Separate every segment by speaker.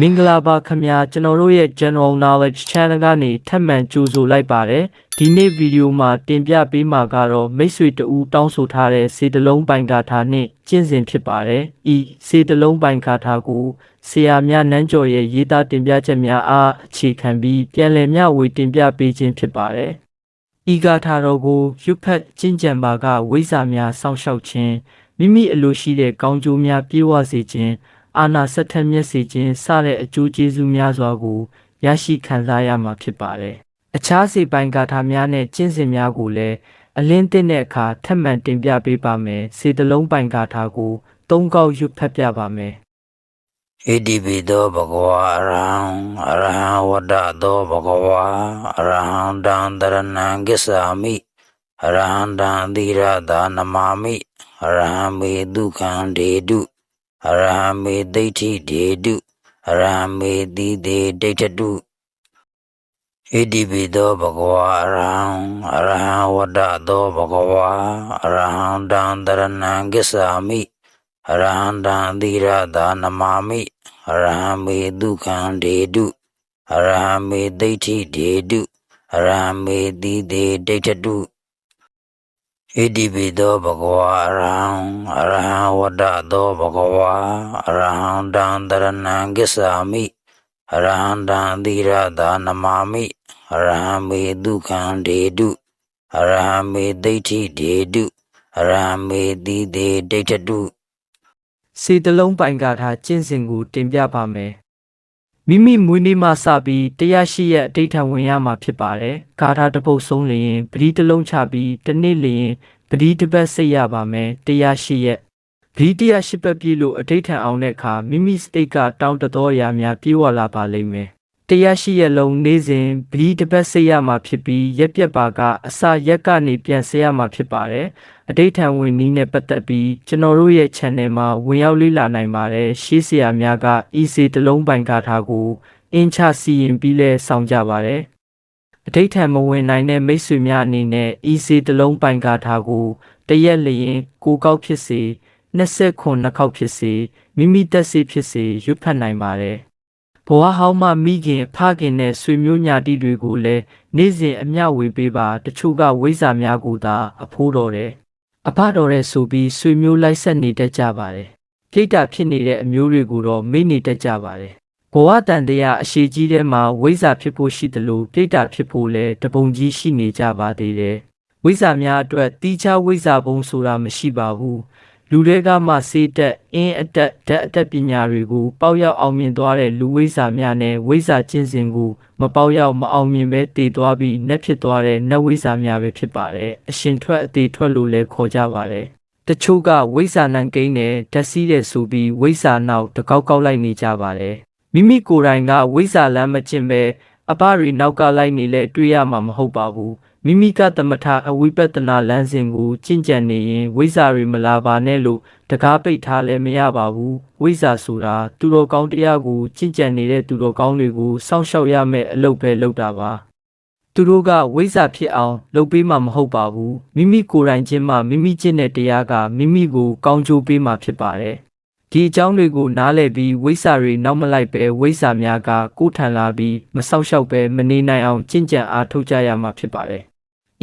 Speaker 1: မင်္ဂလာပါခင်ဗျာကျွန်တော်တို့ရဲ့ General Knowledge Channel ကနေထပ်မံကြိုဆိုလိုက်ပါတယ်ဒီနေ့ဗီဒီယိုမှာတင်ပြပေးမှာကတော့မိတ်ဆွေတဦးတောင်းဆိုထားတဲ့စေတလုံးပိုင်ကာထာနှင့်ကျင့်စဉ်ဖြစ်ပါတယ်ဤစေတလုံးပိုင်ကာထာကိုဆရာမြနန်းကျော်ရဲ့ရေးသားတင်ပြချက်များအားအခြေခံပြီးပြန်လည်မျှဝေတင်ပြပေးခြင်းဖြစ်ပါတယ်ဤကာထာတော်ကိုရွတ်ဖတ်ကျင့်ကြံပါကဝိဇ္ဇာများစောင့်ရှောက်ခြင်းမိမိအလိုရှိတဲ့ကောင်းကျိုးများပြေဝစေခြင်း အာနာဆက်ထက်မျက်စေခြင်းစတဲ့အကျိုးကျေးဇူးများစွာကိုရရှိခံစားရမှာဖြစ်ပါတယ်။အခြားစေပိုင်ဂါထာများနဲ့ကျင့်စဉ်များကိုလည်းအလင်းတင်တဲ့အခါထပ်မံတင်ပြပေးပါမယ်။စေတလုံးပိုင်ဂါထာကိုသုံးကောက်ရွတ်ဖတ်ပြပါမယ်
Speaker 2: ဣတိပိသောဘဂဝါအရဟံအရဟံဝတ္တသောဘဂဝါအရဟံတံတရဏံကိစ္ဆာမိအရဟံတံသီရတာနမာမိအရဟံမေဒုက္ခံဒေတု အရဟံမေဒိဋ္ဌိဒေတုအရဟံမေတိတေဒိဋ္ဌတုဣတိပိသောဘဂဝါအရဟံအရဟံဝတ္တသောဘဂဝါအရဟံတံတရဏံကိစ္ဆာမိအရဟံတံသီရတာနမာမိအရဟံမေဒုက္ခံဒေတုအရဟံမေဒိဋ္ဌိဒေတုအရဟံမေတိတေဒိဋ္ဌတု ဣတိပိသောဘဂဝါအရဟံအရဟံဝတ္တသောဘဂဝါအရဟံတံတရဏံကိစ္ဆာမိအရဟံတံသီရတာနမာမိအရဟံမေဒုက္ခံဒေတုအရဟံမေဒိဋ္ဌိဒေတုအရဟံမေတိတေဒိဋ္ဌတု။
Speaker 1: စေတလုံးပိုင်ဂါထာကျင့်စဉ်ကိုတင်ပြပါမယ်။ မိမိမွေးနေ့မှစပြီးတရားရှိရဲ့အတိတ်ထဝင်ရမှာဖြစ်ပါတယ်။ဂါထာတစ်ပုဒ်ဆုံးလျင်ပရိတစ်လုံးချပြီးတစ်နေ့လျင်ပရိတစ်ပတ်စိတ်ရပါမယ်။တရားရှိရဲ့ပရိတရားရှိပတ်ပြည့်လို့အတိတ်ထအောင်တဲ့အခါမိမိစတိတ်ကတောင်းတသောအရာများပြေဝလာပါလိမ့်မယ်။ တရားရှိရဲ့လုံးနေ့စဉ်ပရိတစ်ပတ်စိတ်ရမှာဖြစ်ပြီးရက်ပြက်ပါကအစာရက်ကနေပြန်ဆရမှာဖြစ်ပါတယ်။အတိတ်ထံဝင်နည်းနဲ့ပတ်သက်ပြီးကျွန်တော်တို့ရဲ့ channel မှာဝင်ရောက်လေ့လာနိုင်ပါတယ်ရှေးဆရာများကဤစေတလုံးပိုင်ကားထားကိုအင်ချစီရင်ပြီးလဲဆောင်ကြပါတယ်အတိတ်ထံမဝင်နိုင်တဲ့မိတ်ဆွေများအနေနဲ့ဤစေတလုံးပိုင်ကားထားကိုတရက်လျင်ကိုကောက်ဖြစ်စေ20ခုနှစ်ခေါက်ဖြစ်စေမိမိတက်စေဖြစ်စေရွတ်ဖတ်နိုင်ပါတယ် ဘဝဟောင်းမှမိခင်ဖခင်နဲ့ဆွေမျိုးညာတိတွေကိုလည်းနေ့စဉ်အမျှဝေပေးပါတချို့ကဝိဇ္ဇာများကိုသာအဖိုးတော်တယ်အဖတော်တဲ့ဆိုပြီးဆွေမျိုးလိုက်ဆက်နေတတ်ကြပါတယ်။ပြိတ္တာဖြစ်နေတဲ့အမျိုးတွေကိုတော့မေ့နေတတ်ကြပါတယ်။ဘဝတန်တရားအရှိကြီးထဲမှာဝိဇ္ဇာဖြစ်ဖို့ရှိတယ်လို့ပြိတ္တာဖြစ်ဖို့လည်းတပုံကြီးရှိနေကြပါသေးတယ်။ဝိဇ္ဇာများအတွက်တီးခြားဝိဇ္ဇာဘုံဆိုတာမရှိပါဘူး။ လူတွေကမှစေတက်အင်းအတက်ဓာတ်အတက်ပညာတွေကို ပေါက်ရောက်အောင်မြင်သွားတဲ့လူဝိဇ္ဇာများနဲ့ဝိဇ္ဇာကျင့်စဉ်ကိုမပေါက်ရောက်မအောင်မြင်ပဲတည်သွားပြီးနှက်ဖြစ်သွားတဲ့နတ်ဝိဇ္ဇာများပဲဖြစ်ပါတယ်။အရှင်ထွက်အသေးထွက်လို့လည်းခေါ်ကြပါတယ်။တချို့ကဝိဇ္ဇာနံကိန်းနဲ့ဓာတ်စီးတဲ့ဆိုပြီးဝိဇ္ဇာနောက်တကောက်ကောက်လိုက်နေကြပါတယ်။မိမိကိုယ်တိုင်ကဝိဇ္ဇာလမ်းမကျင့်ပဲအပရီနောက်ကလိုက်နေလဲတွေ့ရမှာမဟုတ်ပါဘူး။ မိမိကသမထအဝိပဿနာလမ်းစဉ်ကိုကျင့်ကြံနေရင်ဝိဇ္ဇာတွေမလာပါနဲ့လို့တကားပိတ်ထားလည်းမရပါဘူး။ဝိဇ္ဇာဆိုတာသူတော်ကောင်းတရားကိုကျင့်ကြံနေတဲ့သူတော်ကောင်းတွေကိုစောင့်ရှောက်ရမယ့်အလုပ်ပဲလုပ်တာပါ။သူတို့ကဝိဇ္ဇာဖြစ်အောင်လုပ်ပေးမှာမဟုတ်ပါဘူးမိမိကိုယ်တိုင်ချင်းမှမိမိကျင့်တဲ့တရားကမိမိကိုကောင်းကျိုးပေးမှာဖြစ်ပါတယ်ဒီအကြောင်းတွေကိုနားလည်ပြီးဝိဇ္ဇာတွေနောက်မလိုက်ပဲဝိဇ္ဇာများကကိုယ်ထံလာပြီးမဆောက်ရှောက်ပဲမနေနိုင်အောင်ကျင့်ကြံအားထုတ်ကြရမှာဖြစ်ပါတယ်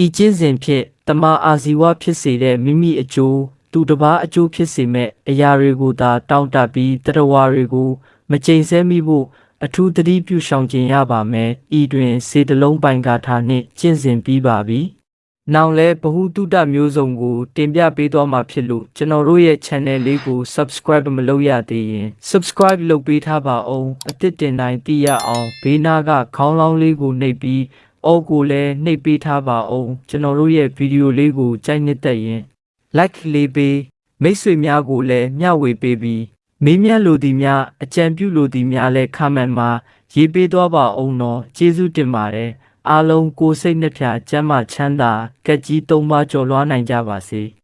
Speaker 1: ဤကျင့်စဉ်ဖြင့်တမအာဇီဝဖြစ်စေတဲ့မိမိအကျိုးသူတစ်ပါးအကျိုးဖြစ်စေမဲ့အရာတွေကိုသာတောင်းတပြီးတရဝါတွေကိုမကြိမ်ဆဲမိဖို့အထူးသတိပြုရှောင်ကျင်ရပါမယ်။ဤတွင်စေတလုံးပိုင်ကာထာနှင့်ကျင့်စဉ်ပြီးပါပြီ။နောက်လဲဘ ഹു တုတမျိုးစုံကို တင်ပြပေးသွားမှာဖြစ်လို့ကျွန်တော်တို့ရဲ့ channel လေးကို subscribe မလုပ်ရသေးရင် subscribe လုပ်ပေးထားပါအောင်။အသစ်တင်တိုင်းသိရအောင်ဘေးနားကခေါင်းလောင်းလေးကိုနှိပ်ပြီး အော်ကိုလည်းနှိပ်ပေးထားပါအောင်။ကျွန်တော်တို့ရဲ့ဗီဒီယိုလေးကိုကြိုက်နှစ်သက်ရင် like လေးပေးမိတ်ဆွေများကိုလည်းမျှဝေပေးပြီးမေးမြန်းလိုသည်များအကြံပြုလိုသည်များလည်း comment မှာရေးပေးသွားပါအောင်တော့ကျေးဇူးတင်ပါတယ်အားလုံးကိုယ်စိတ်နှပြကျမ်းမာချမ်းသာ ကက်ကြီးသုံးပါကျော်လွှားနိုင်ကြပါစေ။